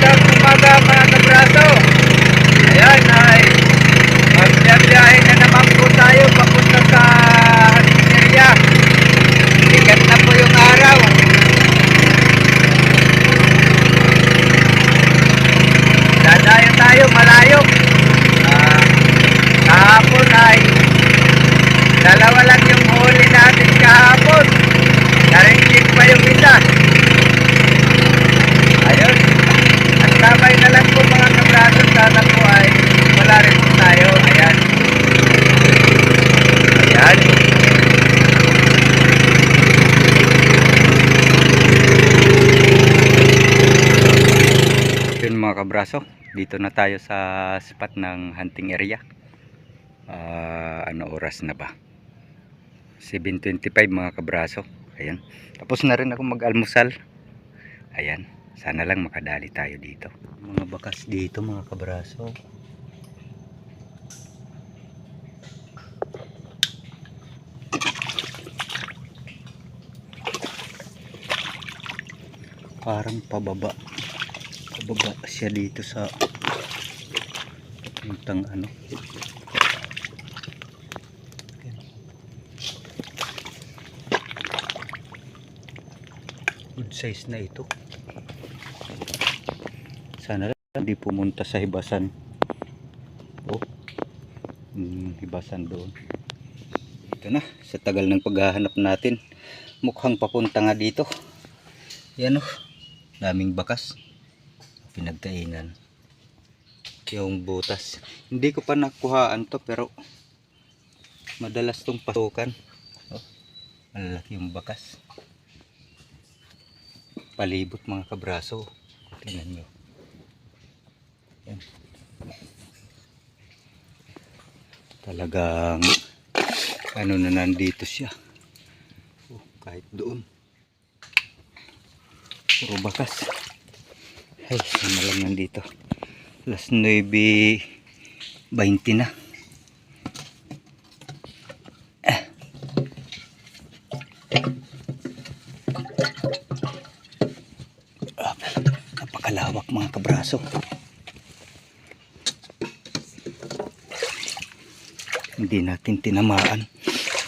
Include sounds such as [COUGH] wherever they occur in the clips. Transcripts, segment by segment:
Magandang umaga mga kabraso. Ayan ay magbiyahe na naman po tayo papunta sa Halineria. Sikat na po yung araw. Dadayo tayo malayo. Ah, kahapon ay dalawa lang yung huli natin kahapon. Naringgit pa yung isa. Ayun. At sabay na lang po mga kabraso. Sana po ay wala rin po tayo. Ayan. Ayan. Yun mga kabraso. Dito na tayo sa spot ng hunting area. Ah, ano oras na ba? 7.25 mga kabraso. Ayan. Tapos na rin ako mag-almusal. Ayan. Sana lang makadali tayo dito. Mga bakas dito mga kabraso. Parang pababa. Pababa siya dito sa puntang ano. Good size na ito. Sana lang hindi pumunta sa hibasan. Oh. Hmm, hibasan doon. Ito na, sa tagal ng paghahanap natin. Mukhang papunta nga dito. Yan oh. Daming bakas. Pinagkainan. Yung butas. Hindi ko pa nakuhaan to pero madalas tong pasukan. Oh, malaki yung bakas. Palibot mga kabraso. Tingnan nyo. Yan. Talagang ano na nandito siya. Oh, kahit doon. Puro bakas. Ay, sana lang nandito. Alas 9.20 na. Ah. Ah, Napakalawak mga kabraso. Hindi natin tinamaan.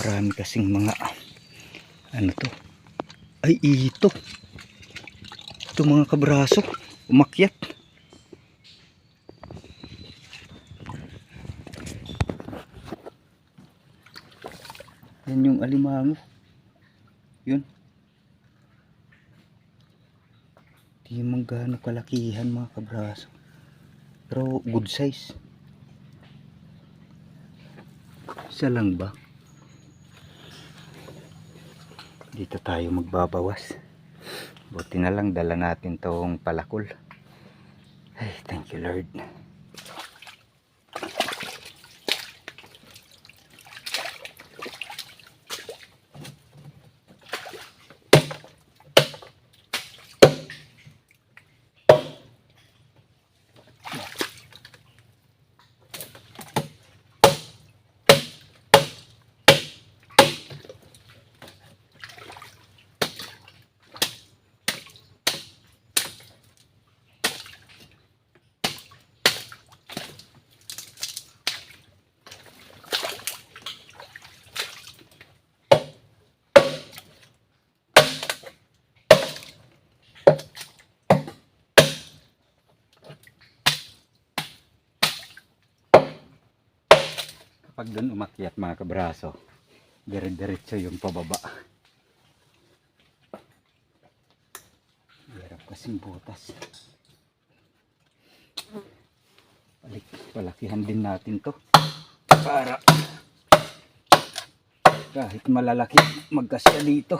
Marami kasing mga ano to. Ay, ito. Ito mga kabraso. Umakyat. Yan yung alimango. Yun. Di man gaano kalakihan mga kabraso. Pero good size. Isa lang ba? Dito tayo magbabawas. Buti na lang dala natin tong palakol. Ay, thank you Lord. Kapag doon umakyat mga kabraso, dire-diretso yung pababa. Hirap kasing butas. Balik, palakihan din natin to. Para kahit malalaki, magkasya dito.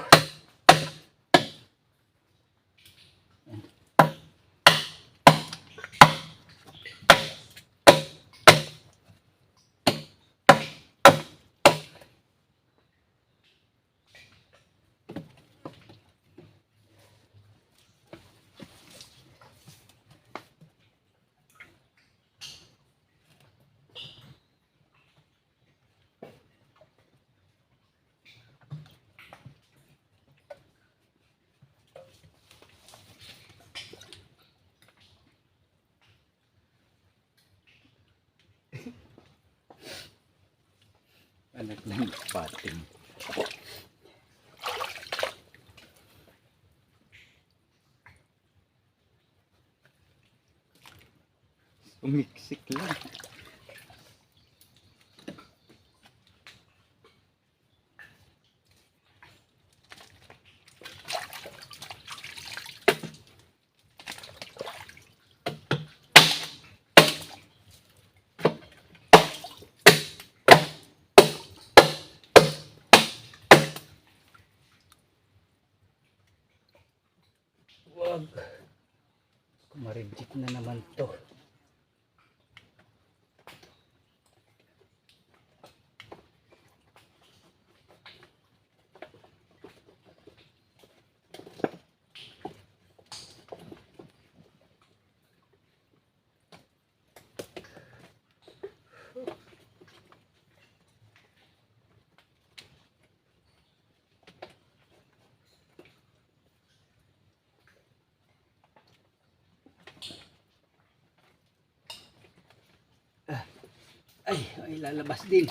นักเล่นปาดติงสมิกซิกเล่ Ay, ay lalabas din.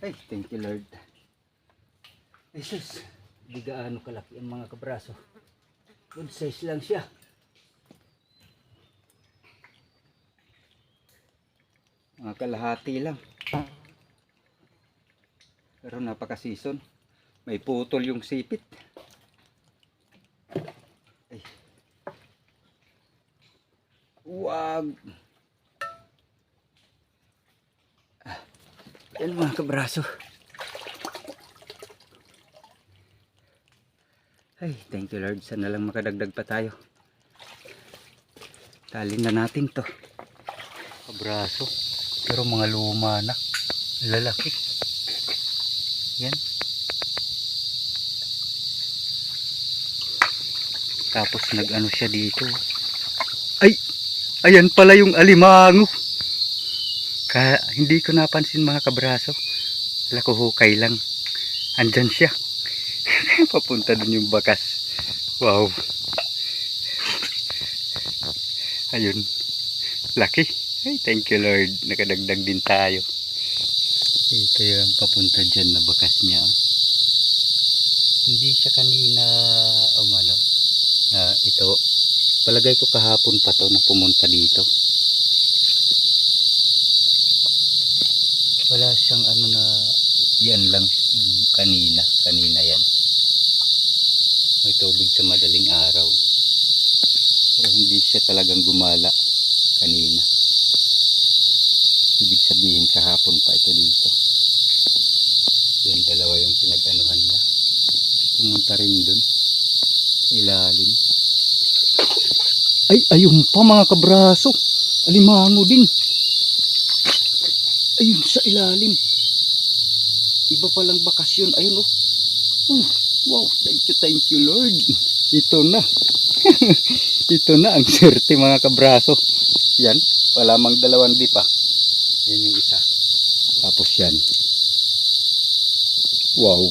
Ay, thank you Lord. Ay sus, di gaano kalaki ang mga kabraso. Good size lang siya. Mga kalahati lang. Pero napaka-season. May putol yung sipit. Ay. Wag. Yan mga kabraso. Ay, thank you Lord. Sana lang makadagdag pa tayo. Talin na natin to. Kabraso. Pero mga luma na. Lalaki. Yan. Tapos nag-ano siya dito. Ay! Ayan pala yung alimango. Kaya hindi ko napansin mga kabraso. Wala ko hukay lang. Andyan siya. [LAUGHS] Papunta dun yung bakas. Wow. Ayun. Lucky. Ay, thank you Lord. Nakadagdag din tayo. Ito yung papunta dyan na bakas niya. Hindi siya kanina umano na ito. Palagay ko kahapon pa to na pumunta dito. wala siyang ano na yan lang. Yung kanina kanina yan. May tubig sa madaling araw. Pero hindi siya talagang gumala kanina. Ibig sabihin kahapon pa ito dito. Yan dalawa yung pinag-anuhan niya. Pumunta rin dun. Sa ilalim. Ay ayun pa mga kabraso. Alimango din ayun sa ilalim. Iba palang bakasyon. Ayun oh. Oh wow. Thank you thank you lord. Ito na. [LAUGHS] Ito na ang swerte mga kabraso. Yan wala mang dalawang di pa. Yan yung isa. Tapos yan. Wow.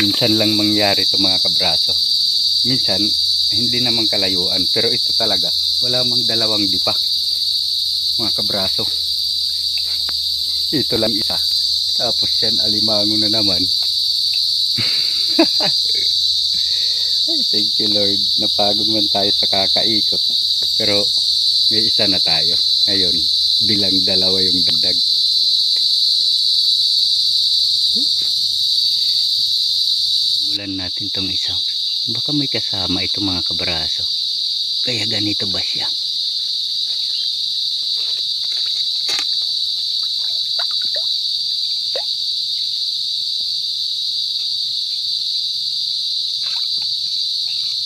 Minsan lang mangyari to mga kabraso. Minsan hindi naman kalayuan pero ito talaga wala mang dalawang di pa mga kabraso ito lang isa. Tapos yan, alimango na naman. [LAUGHS] Thank you Lord. Napagod man tayo sa kakaikot. Pero may isa na tayo. Ngayon, bilang dalawa yung dagdag. Bulan natin tong isa. Baka may kasama ito mga kabraso. Kaya ganito ba siya?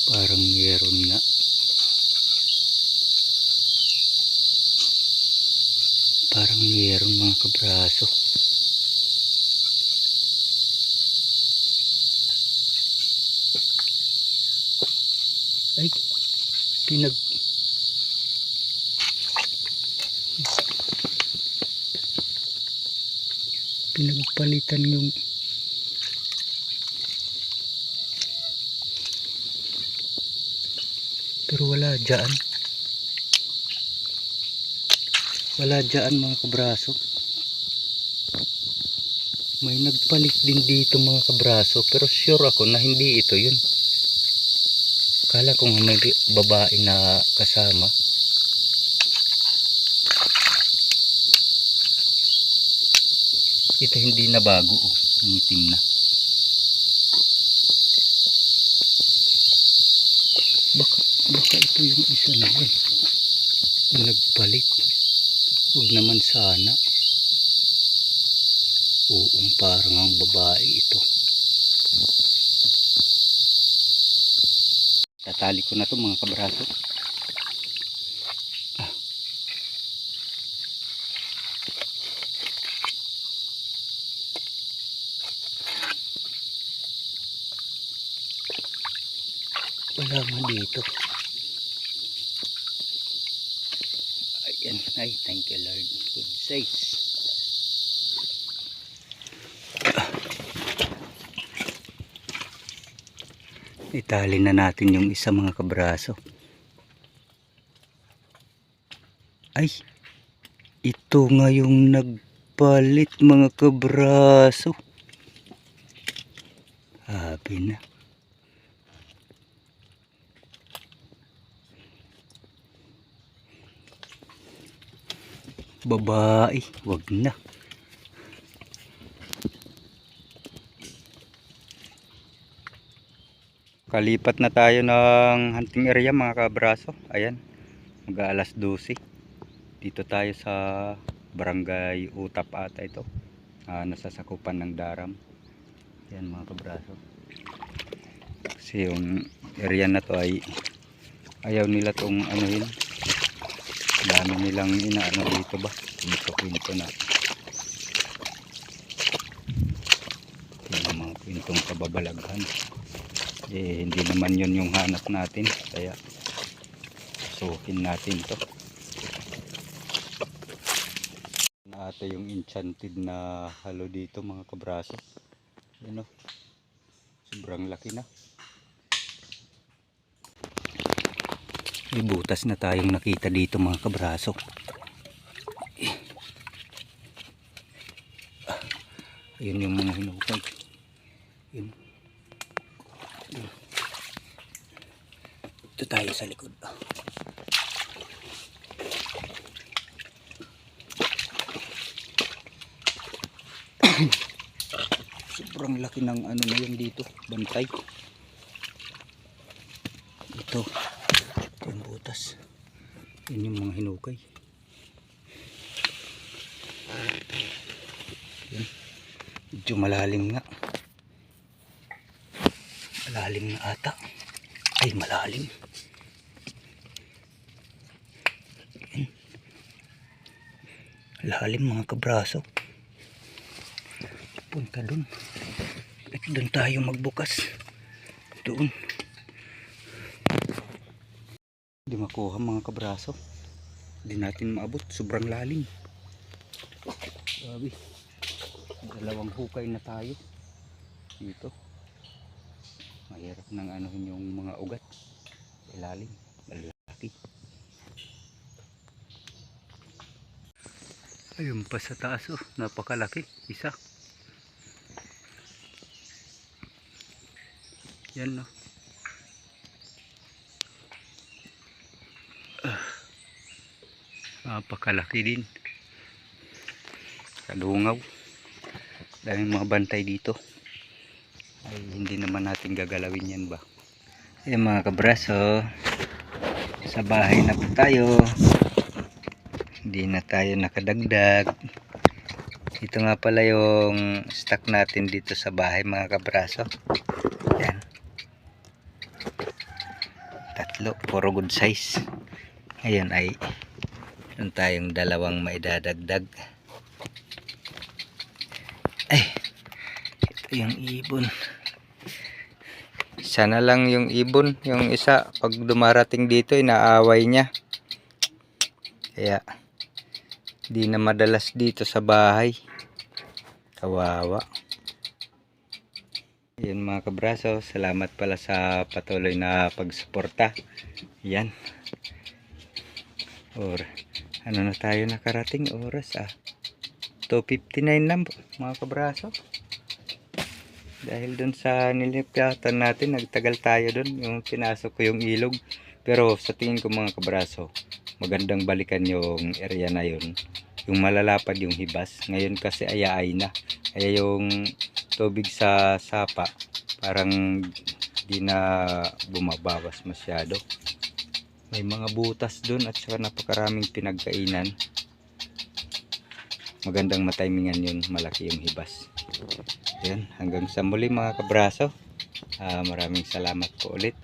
Parang meron nga. Parang meron mga kabraso. Ay, pinag... Pinagpalitan yung Pero wala dyan. Wala dyan mga kabraso. May nagpalit din dito mga kabraso pero sure ako na hindi ito yun. Kala ko nga may babae na kasama. Ito hindi na bago oh. Ang itim na. Baka, baka ito yung isa na yun. Na nagpalit. Huwag naman sana. Oo, parang ang babae ito. Tatali ko na to mga kabraso. Ah. Wala nga dito. Ayan. Ay, thank you Lord. Good size. Itali na natin yung isa mga kabraso. Ay, ito nga yung nagpalit mga kabraso. Habi na. Babae, wag na. Kalipat na tayo ng hunting area mga kabraso. Ayan, mag alas 12. Dito tayo sa barangay Utap ata ito. Ah, nasasakupan ng Daram. Ayan mga kabraso. Kasi yung area na to ay ayaw nila tong yun. Dami nilang inaano dito ba. Dito kwento na. Yung mga kwentong kababalaghan eh hindi naman yun yung hanap natin. Kaya suhin natin to. Na ata yung enchanted na halo dito mga kabraso. Yun o sobrang laki na. May butas na tayong nakita dito mga kabraso. Ah, ayun yung mga hinukay yun Ito tayo sa likod. [CLEARS THROAT] Sobrang laki ng ano na yun dito. Bantay. Ito. Ito yung butas. Yan yung mga hinukay. Yan. Medyo malalim nga. Malalim na ata. Ay, malalim. Lalim mga kabraso. Punta dun. At dun tayo magbukas. Doon. Hindi makuha mga kabraso. Hindi natin maabot. Sobrang lalim. Grabe. Dalawang hukay na tayo. Dito mahirap nang anuhin yung mga ugat ilalim malalaki ayun pa sa taas oh. Napakalaki. Isa. Yan no ah, napakalaki din. Kadungaw daming mga bantay dito. Ay hindi naman natin gagalawin yan ba? Ayun mga kabraso sa bahay na po tayo hindi na tayo nakadagdag. Ito nga pala yung stock natin dito sa bahay mga kabraso. Yan tatlo puro good size. Ngayon ay meron tayong dalawang maidadagdag. Ay ito yung ibon. Sana lang yung ibon yung isa pag dumarating dito inaaway niya. Kaya di na madalas dito sa bahay kawawa yun mga kabraso salamat pala sa patuloy na pagsuporta yan or ano na tayo nakarating oras ah 259 lang mga kabraso. Dahil dun sa nilipyatan natin, nagtagal tayo dun. Yung pinasok ko yung ilog. Pero sa tingin ko mga kabraso, magandang balikan yung area na yun. Yung malalapad yung hibas. Ngayon kasi ayaay na. Kaya yung tubig sa sapa, parang di na bumabawas masyado. May mga butas dun at saka napakaraming pinagkainan. Magandang matimingan yun, malaki yung hibas. Yan, hanggang sa muli mga kabraso. Ah, maraming salamat po ulit.